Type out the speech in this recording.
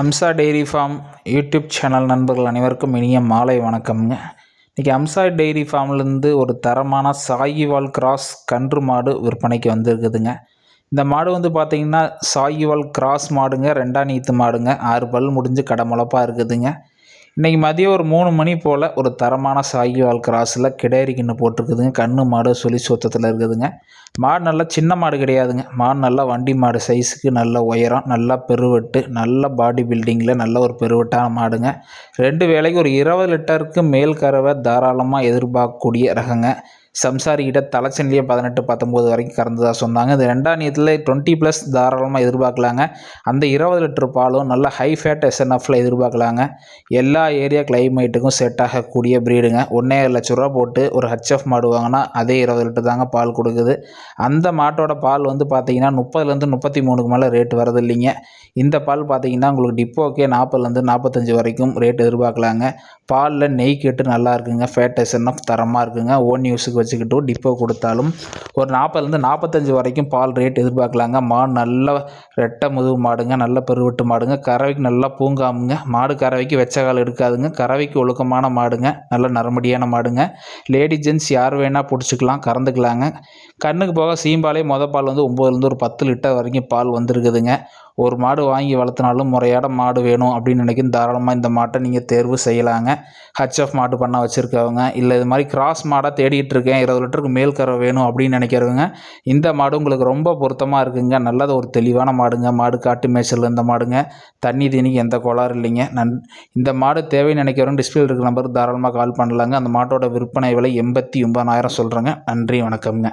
Amsa dairy farm YouTube channel நண்பர்கள் அனைவருக்கும் இனிய மாலை வணக்கம்ங்க. இன்றைக்கி அம்சா டெய்ரி ஃபார்ம்லேருந்து ஒரு தரமான சாகிவால் கிராஸ் கன்று மாடு விற்பனைக்கு வந்திருக்குதுங்க. இந்த மாடு வந்து பார்த்திங்கன்னா சாகிவால் கிராஸ் மாடுங்க ரெண்டாம் நீத்து மாடுங்க ஆறு பல் முடிஞ்சு கடமுளப்பாக இருக்குதுங்க. இன்றைக்கி மதியம் ஒரு மூணு மணி போல் ஒரு தரமான சாகிவால் கிராஸில் கிடேரி கிண்ணு போட்டிருக்குதுங்க. கண்ணு மாடு சொல்லி சுத்தத்தில் இருக்குதுங்க. மாடு நல்லா சின்ன மாடு கிடையாதுங்க. மாடு நல்லா வண்டி மாடு சைஸுக்கு நல்ல உயரம் நல்லா பெருவெட்டு நல்ல பாடி பில்டிங்கில் நல்ல ஒரு பெருவெட்டான மாடுங்க. ரெண்டு வேலைக்கு ஒரு இருபது லிட்டருக்கு மேல் கறவை தாராளமாக எதிர்பார்க்கக்கூடிய ரகங்க. சம்சாரிக்கிட்ட தலைச்சனிலேயே பதினெட்டு பத்தொம்போது வரைக்கும் கறந்ததாக சொன்னாங்க. இந்த ரெண்டாம் நீத்தில் டுவெண்ட்டி ப்ளஸ் தாராளமாக எதிர்பார்க்கலாங்க. அந்த இருபது லிட்டர் பாலும் நல்ல ஹை ஃபேட் எஸ்என்எஃப்பில் எதிர்பார்க்கலாங்க. எல்லா ஏரியா கிளைமேட்டுக்கும் செட் ஆகக்கூடிய ப்ரீடுங்க ஒன்றே லட்ச ரூபா போட்டு ஒரு ஹச்எஃப் மாடு வாங்கினா அதே இருபது லிட்டர் தாங்க பால் கொடுக்குது. அந்த மாட்டோட பால் வந்து பார்த்தீங்கன்னா முப்பதுலேருந்து முப்பத்தி மூணுக்கு மேலே ரேட் வரது இல்லைங்க. இந்த பால் பார்த்தீங்கன்னா உங்களுக்கு டிப்போக்கே நாற்பதுலேருந்து நாற்பத்தஞ்சு வரைக்கும் ரேட் எதிர்பார்க்கலாங்க. பாலில் நெய் கேட்டு நல்லா இருக்குங்க. ஃபேட் எஸ்என்எஃப் தரமாக இருக்குங்க. ஓன் யூஸுக்கு வச்சுக்கிட்டும் டிப்போ கொடுத்தாலும் ஒரு நாற்பதுலேருந்து நாற்பத்தஞ்சு வரைக்கும் பால் ரேட் எதிர்பார்க்கலாங்க. மாடு நல்ல ரெட்டை முதுகு மாடுங்க நல்ல பெருவெட்டு மாடுங்க. கறவைக்கு நல்லா பூங்காமுங்க. மாடு கறவைக்கு வெச்ச கால் எடுக்காதுங்க. கறவைக்கு ஒழுக்கமான மாடுங்க. நல்ல நரமடியான மாடுங்க. லேடி ஜென்ஸ் யார் வேணால் பிடிச்சிக்கலாம் கறந்துக்கலாங்க. கண்ணுக்கு போக சீம்பாலே மொதல் பால் வந்து ஒம்பதுலேருந்து ஒரு பத்து லிட்டர் வரைக்கும் பால் வந்துருக்குதுங்க. ஒரு மாடு வாங்கி வளர்த்தினாலும் முறையான மாடு வேணும் அப்படின்னு நினைக்கும் தாராளமாக இந்த மாட்டை நீங்கள் தேர்வு செய்யலாங்க. ஹச்எஃப் மாடு பண்ண வச்சுருக்கவங்க. இல்லை இது மாதிரி கிராஸ் மாடாக தேடிகிட்டு இருக்கேன். இருபது லிட்டருக்கு மேல் கரை வேணும் அப்படின்னு நினைக்கிறவங்க இந்த மாடு உங்களுக்கு ரொம்ப பொருத்தமாக இருக்குங்க. நல்லது ஒரு தெளிவான மாடுங்க. மாடு காட்டு மேய்ச்சல் இந்த மாடுங்க. தண்ணி தீனிக்கு எந்த கோளாறு இல்லைங்க. நன் இந்த மாடு தேவைன்னு நினைக்கிறவங்க டிஸ்பிளே இருக்கிற நம்பருக்கு தாராளமாக கால் பண்ணலாங்க. அந்த மாட்டோட விற்பனை விலை எண்பத்தி ஒம்பதாயிரம் சொல்கிறேங்க நன்றி வணக்கம்ங்க.